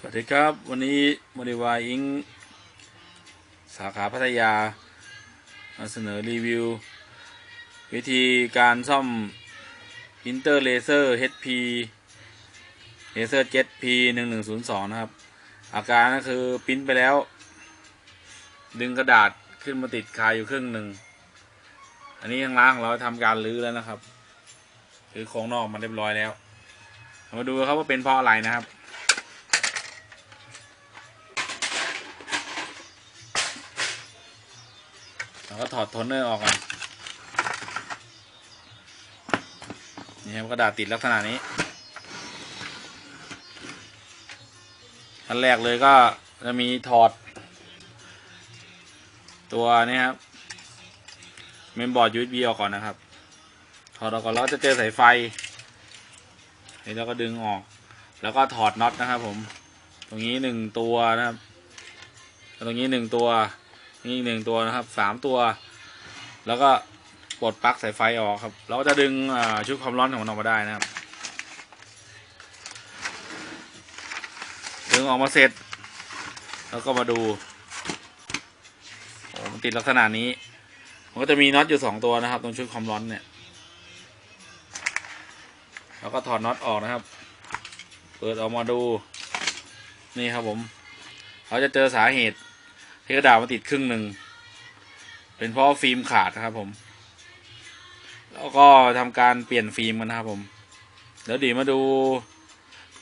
สวัสดีครับวันนี้มดิวาอิงสาขาพัทยามาเสนอรีวิว วิธีการซ่อมพิมพ์เตอร์เลเซอร์ HP เลเซอร์ 7P 1102นะครับ อาการก็คือปริ้นไปแล้ว ดึงกระดาษขึ้นมาติดคาอยู่ครึ่งหนึ่ง อันนี้ข้างล่านของเราทำการรื้อแล้วนะครับ คือโครงนอกมันเรียบร้อยแล้ว มาดูครับว่าเป็นเพราะอะไรนะครับ เราก็ถอดโทนเนอร์ออกก่อนนี่ครับกระดาษติดลักษณะนี้ขั้นแรกเลยก็จะมีถอด ตัวนี้ครับเมมบอร์ด USB ออกก่อนนะครับ ถอดออกก่อนแล้วจะเจอสายไฟนี่เราก็ดึงออก แล้วก็ถอดน็อตนะครับผม ตรงนี้หนึ่งตัวนะครับ ตรงนี้หนึ่งตัว นี่อีกหนึ่งตัวนะครับสามตัว แล้วก็ปลดปลั๊กสายไฟออกครับ เราก็จะดึงชุดความร้อนของมันออกมาได้นะครับ ดึงออกมาเสร็จ แล้วก็มาดูโอ้มันติดลักษณะนี้ มันก็จะมีน็อตอยู่สองตัวนะครับ ตรงชุดความร้อนเนี่ย แล้วก็ถอดน็อตออกนะครับ เปิดออกมาดู นี่ครับผม เขาจะเจอสาเหตุ ที่กระดาษมันติดครึ่งหนึ่ง เป็นเพราะฟิล์มขาดนะครับผม แล้วก็ทำการเปลี่ยนฟิล์มกันนะครับผมเดี๋ยวดีมาดู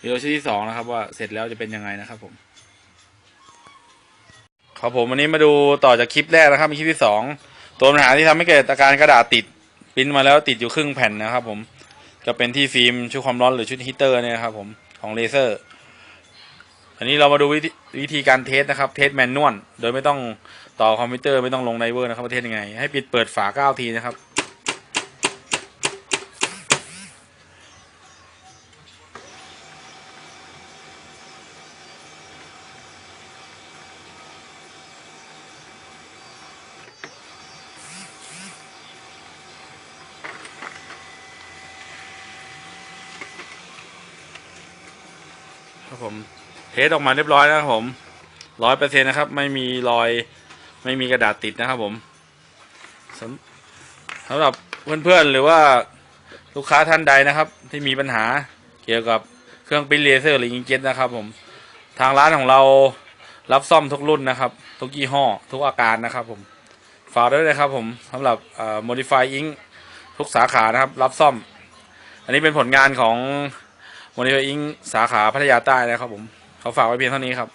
วิดีโอชุดที่สองนะครับ ว่าเสร็จแล้วจะเป็นยังไงนะครับผม ครับผมวันนี้มาดูต่อจากคลิปแรกนะครับมีคลิปที่สองตัวปัญหาที่ทำให้เกิดอาการกระดาษติดปิ้นมาแล้วติดอยู่ครึ่งแผ่นนะครับผมจะเป็นที่ฟิล์มชุดความร้อนหรือชุดฮีเตอร์เนี่ยครับผมของเลเซอร์ อันนี้เรามาดูวิธีวิธีการเทสนะครับ เทสแมนนวลโดยไม่ต้องต่อคอมพิวเตอร์ไม่ต้องลงไดเวอร์นะครับว่าเทสยังไง ให้ปิดเปิดฝาเก้าทีนะครับ ครับผม เทสออกมาเรียบร้อยแล้วครับผมร้อยเปอร์เซ็นนะครับ ไม่มีรอยไม่มีกระดาษติดนะครับผมสำสำหรับเพื่อนๆหรือว่าลูกค้าท่านใดนะครับ ที่มีปัญหาเกี่ยวกับเครื่องปริ้นเลเซอร์หรืออิงเจ็ตนะครับ ผมทางร้านของเรารับซ่อมทุกรุ่นนะครับ ทุกยี่ห้อ ทุกอาการนะครับ ผมฝากด้วยนะครับ ผมสำหรับอ่อ modify ink ทุกสาขานะครับ รับซ่อม อันนี้เป็นผลงานของโมเดลอิงสาขาพัทยาใต้นะครับผม ขาฝากไว้เพียงเท่านี้ครับ